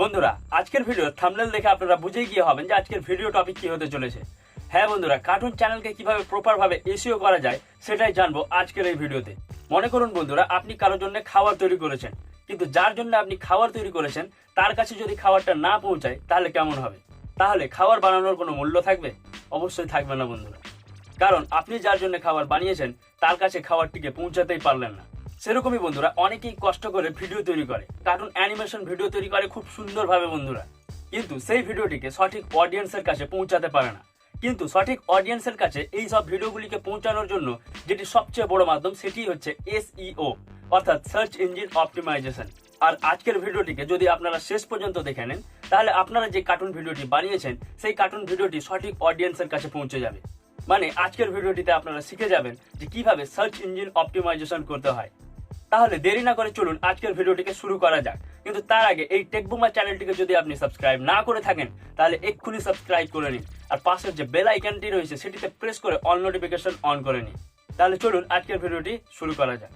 বন্ধুরা, আজকের video thumbnail দেখে আপনারা বুঝে গিয়ে হবেন যে আজকের ভিডিও টপিক কি হতে চলেছে। হ্যাঁ বন্ধুরা কার্টুন চ্যানেলকে কীভাবে প্রপার ভাবে এসিও করা যায় সেটাই জানব আজকের এই ভিডিওতে মনে করুন বন্ধুরা, আপনি কারোর জন্য খাবার তৈরি করেছেন, কিন্তু যার জন্য আপনি খাবার তৈরি করেছেন, তার কাছে যদি খাবারটা না পৌঁছায়, তাহলে কেমন হবে? তাহলে খাবার বানানোর কোনো মূল্য থাকবে? অবশ্যই থাকবে না বন্ধুরা। কারণ আপনি যার জন্য খাবার বানিয়েছেন, তার কাছে খাবারটিকে পৌঁছাতেই পারলেন না। সেরকমই বন্ধুরা, অনেকেই কষ্ট করে ভিডিও তৈরি করে কার্টুন অ্যানিমেশন ভিডিও তৈরি করে খুব সুন্দরভাবে বন্ধুরা। কিন্তু সেই ভিডিওটিকে সঠিক অডিয়েন্সের কাছে পৌঁছাতে পারে না। কিন্তু সঠিক অডিয়েন্সের কাছে এই সব ভিডিওগুলিকে পৌঁছানোর জন্য যেটি সবচেয়ে বড় মাধ্যম সেটি হচ্ছে এসইও অর্থাৎ সার্চ ইঞ্জিন অপটিমাইজেশন আর আজকের ভিডিওটিকে যদি আপনারা শেষ পর্যন্ত দেখে নেন, তাহলে আপনারা যে কার্টুন ভিডিওটি বানিয়েছেন, সেই কার্টুন ভিডিওটি সঠিক অডিয়েন্সের কাছে পৌঁছে যাবে। মানে আজকের ভিডিওটিতে আপনারা শিখে যাবেন যে কীভাবে সার্চ ইঞ্জিন অপটিমাইজেশন করতে হয়। তাহলে দেরি না করে চলুন আজকের ভিডিওটিকে শুরু করা যাক। কিন্তু তার আগে এই টেকবুমা চ্যানেলটিকে যদি আপনি সাবস্ক্রাইব না করে থাকেন, তাহলে এক্ষুনি সাবস্ক্রাইব করে নিন। আর পাশের যে বেল আইকনটি রয়েছে, সেটিতে প্রেস করে অল নোটিফিকেশন অন করে নিন। তাহলে চলুন আজকের ভিডিওটি শুরু করা যাক।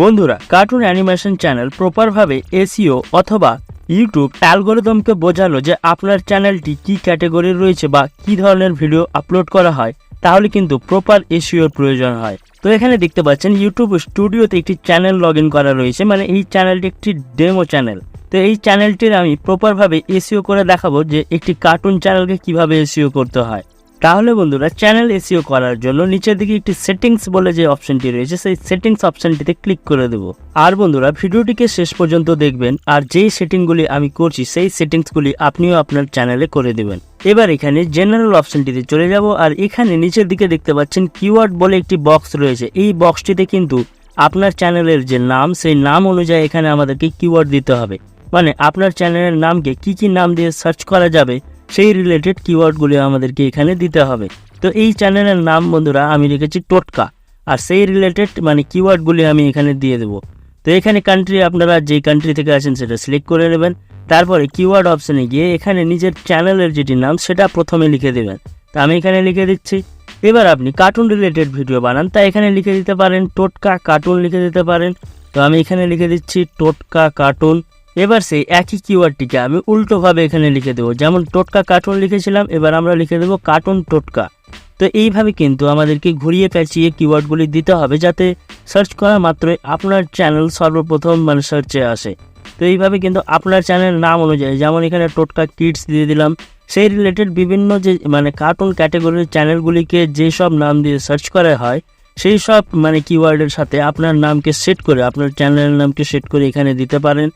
বন্ধুরা কার্টুন অ্যানিমেশন চ্যানেল প্রপারভাবে এসিও অথবা ইউটিউব অ্যালগোরিদমকে বোঝালো যে আপনার চ্যানেলটি কি ক্যাটাগরির রয়েছে বা কি ধরনের ভিডিও আপলোড করা হয়। তাহলে কিন্তু প্রপার এসিওর প্রয়োজন হয়। তো এখানে দেখতে পাচ্ছেন ইউটিউব স্টুডিওতে একটি চ্যানেল লগ করা রয়েছে মানে এই চ্যানেলটি একটি ডেমো চ্যানেল তো এই চ্যানেলটির আমি প্রপারভাবে এসিও করে দেখাবো যে একটি কার্টুন চ্যানেলকে কীভাবে এসিও করতে হয়। তাহলে বন্ধুরা চ্যানেল এসিও করার জন্য নিচের দিকে একটি সেটিংস বলে যে অপশনটি রয়েছে, সেই সেটিংস অপশনটিতে ক্লিক করে দেবো। আর বন্ধুরা, ভিডিওটিকে শেষ পর্যন্ত দেখবেন, আর যেই সেটিংগুলি আমি করছি, সেই সেটিংসগুলি আপনিও আপনার চ্যানেলে করে দেবেন। এবার এখানে জেনারেল অপশনটিতে চলে যাব, আর এখানে নিচের দিকে দেখতে পাচ্ছেন কিওয়ার্ড বলে একটি বক্স রয়েছে। এই বক্সটিতে কিন্তু আপনার চ্যানেলের যে নাম, সেই নাম অনুযায়ী এখানে আমাদেরকে কিওয়ার্ড দিতে হবে। মানে আপনার চ্যানেলের নামকে কি কি নাম দিয়ে সার্চ করা যাবে সেই রিলেটেড কিওয়ার্ডগুলি আমাদেরকে এখানে দিতে হবে। তো এই চ্যানেলের নাম বন্ধুরা, আমি রেখেছি টোটকা। আর সেই রিলেটেড মানে কিওয়ার্ডগুলি আমি এখানে দিয়ে দেবো। তো এখানে কান্ট্রি আপনারা যে কান্ট্রি থেকে আছেন সেটা সিলেক্ট করে নেবেন। তারপরে কিওয়ার্ড অপশানে গিয়ে এখানে নিজের চ্যানেলের যেটি নাম, সেটা প্রথমে লিখে দেবেন। তা আমি এখানে লিখে দিচ্ছি। এবার আপনি কার্টুন রিলেটেড ভিডিও বানান। তা এখানে লিখে দিতে পারেন টোটকা কার্টুন লিখে দিতে পারেন। তো আমি এখানে লিখে দিচ্ছি টোটকা কার্টুন এবার সেই একই কিওয়ার্ডটিকে আমি উল্টোভাবে এখানে লিখে দেবো। যেমন টোটকা কার্টুন লিখেছিলাম, এবার আমরা লিখে দেবো কার্টুন টোটকা। তো এইভাবে কিন্তু আমাদেরকে ঘুরিয়ে পেঁচিয়ে কিওয়ার্ডগুলি দিতে হবে যাতে সার্চ করা মাত্রই আপনার চ্যানেল সর্বপ্রথম মানে সার্চে আসে। তো এইভাবে কিন্তু আপনার চ্যানেলের নাম অনুযায়ী, যেমন এখানে টোটকা কিডস দিয়ে দিলাম, সেই রিলেটেড বিভিন্ন যে মানে কার্টুন ক্যাটাগরির চ্যানেলগুলিকে যেসব নাম দিয়ে সার্চ করা হয়, সেই সব মানে কিওয়ার্ডের সাথে আপনার নামকে সেট করে, আপনার চ্যানেলের নামকে সেট করে এখানে দিতে পারেন।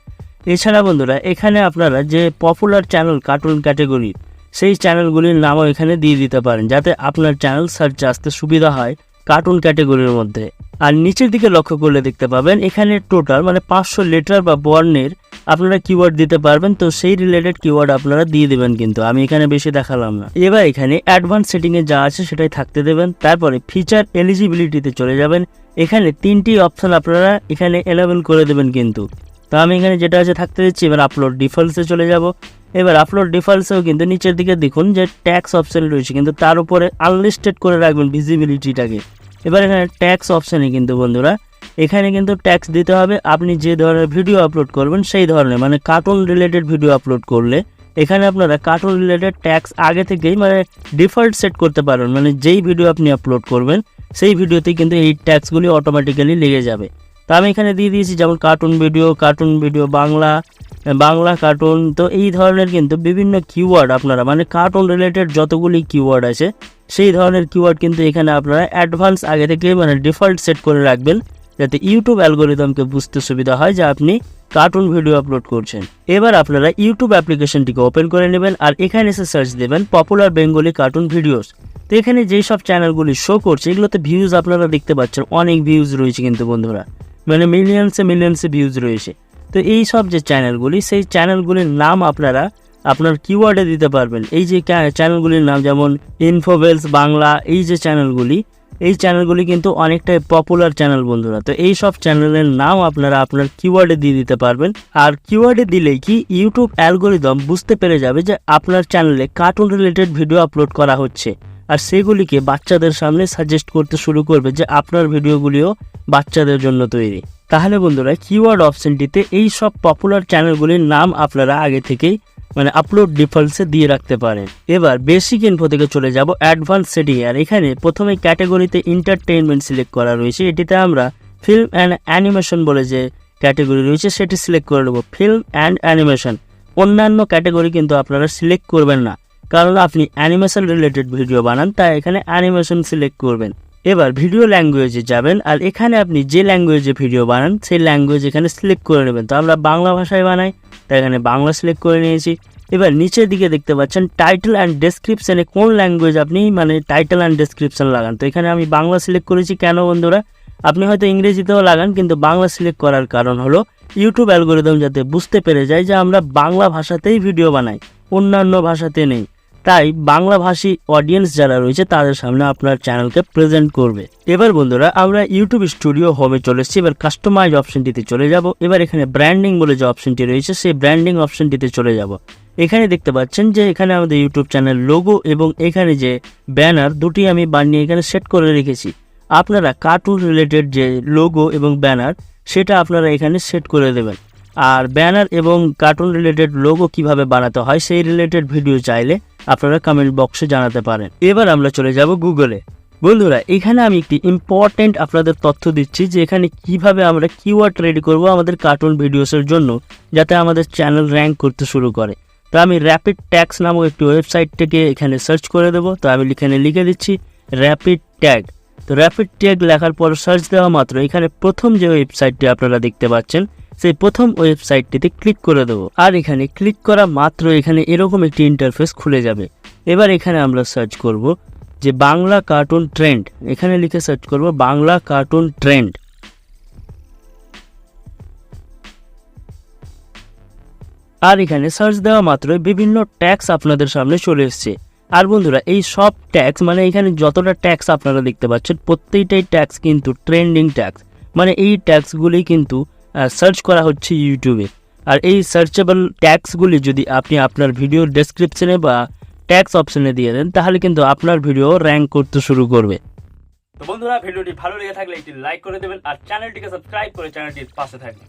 এছাড়া বন্ধুরা, এখানে আপনারা যে পপুলার চ্যানেল কার্টুন ক্যাটাগরি সেই চ্যানেলগুলির নামও এখানে দিয়ে দিতে পারেন, যাতে আপনার চ্যানেল সার্চ আসতে সুবিধা হয় কার্টুন ক্যাটাগরির মধ্যে। আর নিচের দিকে লক্ষ্য করলে দেখতে পাবেন, এখানে টোটাল মানে পাঁচশো লেটার বা বর্ণের আপনারা কিওয়ার্ড দিতে পারবেন, তো সেই রিলেটেড কিওয়ার্ড আপনারা দিয়ে দেবেন কিন্তু, আমি এখানে বেশি দেখালাম না। এবার এখানে অ্যাডভান্স সেটিংয়ে যা আছে সেটাই থাকতে দেবেন, তারপরে ফিচার এলিজিবিলিটিতে চলে যাবেন, এখানে তিনটি অপশন আপনারা এখানে এনাবেল করে দেবেন কিন্তু। তো আমি এখানে যেটা আছে থাকতে দিচ্ছি, এবার আপলোড ডিফল্টসে চলে যাব। এবার আপলোড ডিফল্টসেও কিন্তু নিচের দিকে দেখুন যে ট্যাক্স অপশান রয়েছে, কিন্তু তার উপরে আনলিস্টেড করে রাখবেন ভিজিবিলিটিটাকে এবার এখানে ট্যাক্স অপশানে কিন্তু বন্ধুরা, এখানে কিন্তু ট্যাক্স দিতে হবে। আপনি যে ধরনের ভিডিও আপলোড করবেন সেই ধরনের মানে কার্টুন রিলেটেড ভিডিও আপলোড করলে এখানে আপনারা কার্টুন রিলেটেড ট্যাক্স আগে থেকেই মানে ডিফল্ট সেট করতে পারেন মানে যেই ভিডিও আপনি আপলোড করবেন, সেই ভিডিওতে কিন্তু এই ট্যাক্সগুলি অটোমেটিক্যালি লেগে যাবে। তো আমি এখানে দিয়ে দিয়েছি যেমন cartoon video cartoon video Bangla Bangla cartoon তো এই ধরনের কিন্তু বিভিন্ন কিওয়ার্ড আপনারা মানে কার্টুন রিলেটেড যতগুলি কিওয়ার্ড আছে, সেই ধরনের কিওয়ার্ড কিন্তু এখানে আপনারা অ্যাডভান্স আগে থেকে মানে ডিফল্ট সেট করে রাখবেন, যাতে ইউটিউব অ্যালগোরিদমকে বুঝতে সুবিধা হয় যে আপনি কার্টুন ভিডিও আপলোড করছেন। এবার আপনারা ইউটিউব অ্যাপ্লিকেশনটিকে ওপেন করে নেবেন, আর এখানে এসে সার্চ দেবেন পপুলার বেঙ্গলি কার্টুন ভিডিওস তো এখানে যেই সব চ্যানেলগুলি শো করছে, এগুলোতে ভিউজ আপনারা দেখতে পাচ্ছেন, অনেক ভিউজ রয়েছে কিন্তু বন্ধুরা। মানে মিলিয়নসে মিলিয়নসে ভিউজ রয়েছে। তো এই সব যে চ্যানেলগুলি সেই চ্যানেলগুলির নাম আপনারা আপনার কিওয়ার্ডে দিতে পারবেন। এই যে চ্যানেলগুলির নাম যেমন ইনফোভেলস বাংলা, এই যে চ্যানেলগুলি এই চ্যানেলগুলি কিন্তু অনেকটাই পপুলার চ্যানেল বন্ধুরা। তো এই সব চ্যানেলের নাম আপনারা আপনার কিওয়ার্ডে দিয়ে দিতে পারবেন। আর কিওয়ার্ডে দিলেই কি ইউটিউব অ্যালগোরিদম বুঝতে পেরে যাবে যে আপনার চ্যানেলে কার্টুন রিলেটেড ভিডিও আপলোড করা হচ্ছে। আর সেগুলিকে বাচ্চাদের সামনে সাজেস্ট করতে শুরু করবে যে আপনার ভিডিওগুলিও বাচ্চাদের জন্য তৈরি। তাহলে বন্ধুরা কিওয়ার্ড অপশনটিতে এই সব পপুলার চ্যানেলগুলির নাম আপনারা আগে থেকেই মানে আপলোড ডিফল্টসে দিয়ে রাখতে পারেন। এবার বেসিক ইনফো থেকে চলে যাব অ্যাডভান্স সেটিং আর এখানে প্রথমে ক্যাটাগরিতে এন্টারটেইনমেন্ট সিলেক্ট করা রয়েছে। এটিতে আমরা ফিল্ম অ্যান্ড অ্যানিমেশন বলে যে ক্যাটাগরি রয়েছে, সেটি সিলেক্ট করে নেব। ফিল্ম অ্যান্ড অ্যানিমেশন অন্যান্য ক্যাটাগরি কিন্তু আপনারা সিলেক্ট করবেন না। কারণ আপনি অ্যানিমেশন রিলেটেড ভিডিও বানান, তাই এখানে অ্যানিমেশন সিলেক্ট করবেন। এবার ভিডিও ল্যাঙ্গুয়েজে যাবেন, আর এখানে আপনি যে ল্যাঙ্গুয়েজে ভিডিও বানান, সেই ল্যাঙ্গুয়েজ এখানে সিলেক্ট করে নেবেন। তো আমরা বাংলা ভাষায় বানাই, তাই এখানে বাংলা সিলেক্ট করে নিয়েছি। এবার নিচের দিকে দেখতে পাচ্ছেন টাইটেল অ্যান্ড ডেসক্রিপশানে কোন ল্যাঙ্গুয়েজ আপনি মানে টাইটেল অ্যান্ড ডেসক্রিপশন লাগান। তো এখানে আমি বাংলা সিলেক্ট করেছি, কেন বন্ধুরা? আপনি হয়তো ইংরেজিতেও লাগান, কিন্তু বাংলা সিলেক্ট করার কারণ হলো ইউটিউব অ্যালগোরিদম যাতে বুঝতে পেরে যায় যে আমরা বাংলা ভাষাতেই ভিডিও বানাই, অন্যান্য ভাষাতে নেই। তাই বাংলা ভাষী অডিয়েন্স যারা রয়েছে তাদের সামনে আপনার চ্যানেলকে প্রেজেন্ট করবে। এবার বন্ধুরা, আমরা ইউটিউব স্টুডিও হোমে চলে এসেছি। এবার কাস্টমাইজ অপশনটিতে চলে যাব। এবার এখানে ব্র্যান্ডিং বলে যে অপশনটি রয়েছে, সেই ব্র্যান্ডিং অপশনটিতে চলে যাব। এখানে দেখতে পাচ্ছেন যে এখানে আমাদের ইউটিউব চ্যানেল লোগো এবং এখানে যে ব্যানার দুটি আমি বানিয়ে এখানে সেট করে রেখেছি। আপনারা কার্টুন রিলেটেড যে লোগো এবং ব্যানার সেটা আপনারা এখানে সেট করে দেবেন। আর ব্যানার এবং কার্টুন রিলেটেড লোগো কীভাবে বানাতে হয়, সেই রিলেটেড ভিডিও চাইলে আপনারা কমেন্ট বক্সে জানাতে পারেন। এবার আমরা চলে যাব গুগলে বন্ধুরা, এখানে আমি একটি ইম্পর্টেন্ট আপনাদের তথ্য দিচ্ছি যে এখানে কীভাবে আমরা কিওয়ার্ড রেডি করব আমাদের কার্টুন ভিডিওসের জন্য, যাতে আমাদের চ্যানেল র্যাঙ্ক করতে শুরু করে। তো আমি র্যাপিড ট্যাক্স নামক একটি ওয়েবসাইট থেকে এখানে সার্চ করে দেবো। তো আমি এখানে লিখে দিচ্ছি র্যাপিড ট্যাগ তো র্যাপিড ট্যাগ লেখার পর সার্চ দেওয়া মাত্র এখানে প্রথম যে ওয়েবসাইটটি আপনারা দেখতে পাচ্ছেন সেই প্রথম ওয়েবসাইটটিতে ক্লিক করে দেবো। আর এখানে ক্লিক করা মাত্র এখানে এরকম একটি ইন্টারফেস খুলে যাবে। এবার এখানে আমরা সার্চ করব যে বাংলা কার্টুন ট্রেন্ড এখানে লিখে সার্চ করব বাংলা কার্টুন ট্রেন্ড আর এখানে সার্চ দেওয়া মাত্রই বিভিন্ন ট্যাক্স আপনাদের সামনে চলে এসছে। আর বন্ধুরা, এই সব ট্যাক্স মানে এখানে যতটা ট্যাক্স আপনারা দেখতে পাচ্ছেন, প্রত্যেকটাই ট্যাক্স কিন্তু ট্রেন্ডিং ট্যাক্স মানে এই ট্যাক্সগুলি কিন্তু সার্চ করা হচ্ছে ইউটিউবে আর এই সার্চেবল ট্যাক্সগুলি যদি আপনি আপনার ভিডিওর ডেসক্রিপশনে বা ট্যাক্স অপশনে দিয়ে দেন, তাহলে কিন্তু আপনার ভিডিও র্যাঙ্ক করতে শুরু করবে। তো বন্ধুরা ভিডিওটি ভালো লেগে থাকলে একটি লাইক করে দেবেন আর চ্যানেলটিকে সাবস্ক্রাইব করে চ্যানেলটির পাশে থাকবেন।